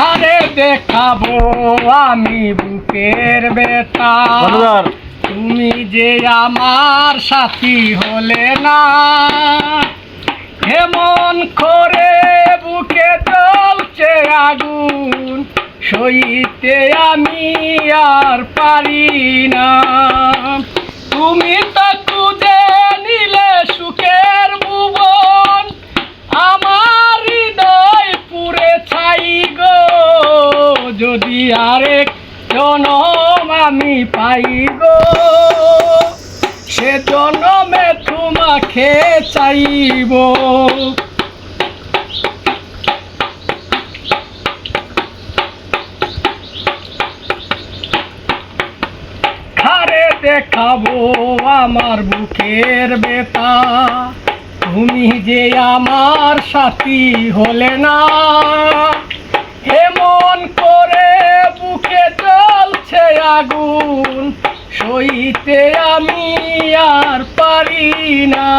হারে দেখাবো আমি বুকের বেতা তুমি যে আমার সাথী হলে না হেমন করে বুকে চলছে আগুন সইতে আমি আর পারি না। তুমি তো যদি আরেক জনম আমি পাই গো, সে জনমে তোমাকে চাইব। খারে দেখাবো আমার বুকের বেতা তুমি যে আমার সাথী হলে না। এমন সইতে আমি আর পারি না।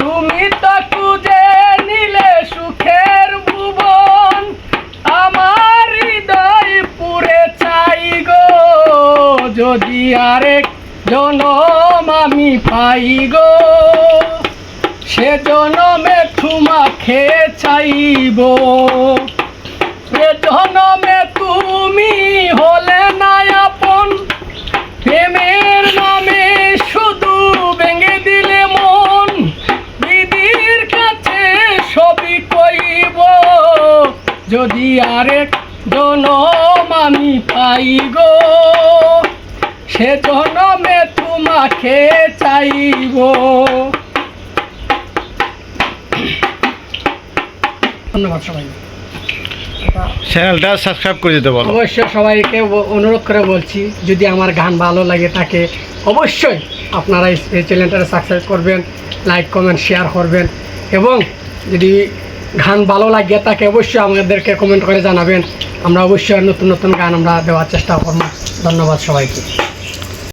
তুমি তো খুঁজে নিলে সুখের ভুবন, আমার হৃদয় পুরে চাই গো। যদি আরেক জনম আমি পাই গো, সে জনমে তোমাকে চাইব। সে জনমে যদি আরেক জনম আমি পাই গো সে জনমে তোমাকে চাইব ধন্যবাদ সবাই। চ্যানেলটা সাবস্ক্রাইব করে দিতে বলো। অবশ্যই সবাইকে অনুরোধ করে বলছি যদি আমার গান ভালো লাগে তাকে অবশ্যই আপনারা এই এই চ্যানেলটা সাবস্ক্রাইব করবেন লাইক কমেন্ট শেয়ার করবেন এবং যদি গান ভালো লাগে তাকে অবশ্যই আমাদেরকে কমেন্ট করে জানাবেন। আমরা অবশ্যই নতুন নতুন গান আমরা দেওয়ার চেষ্টা করব। ধন্যবাদ সবাইকে।